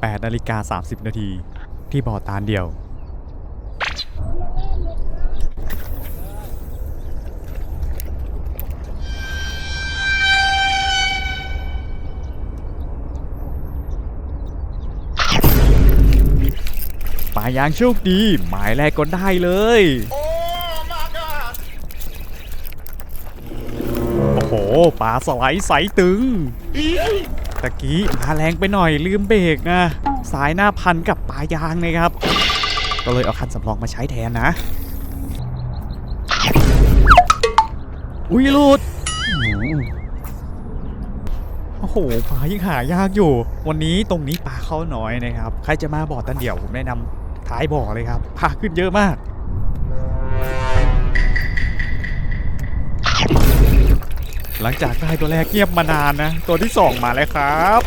8นาฬิกา30 นาที ที่บ่อตาลเดียว ปลายางโชคดี หมายแรกก็ได้เลย โอ้โหปลาสไลด์ใสตึง ตะกี้มาแรงไปหน่อยลืมเบรกนะสายหน้าพันกับปลายางนะครับ ก็เลยเอาคันสำรองมาใช้แทนนะ อุ้ยลุดโอ้โหปลายังหายากอยู่ วันนี้ตรงนี้ปลาเข้าน้อยนะครับ ใครจะมาบ่อตันเดี่ยวผมแนะนำท้ายบ่อเลยครับปลาขึ้นเยอะมาก หลังจากได้ตัวแรกเงียบมานานนะ ตัวที่สองมาแล้วครับ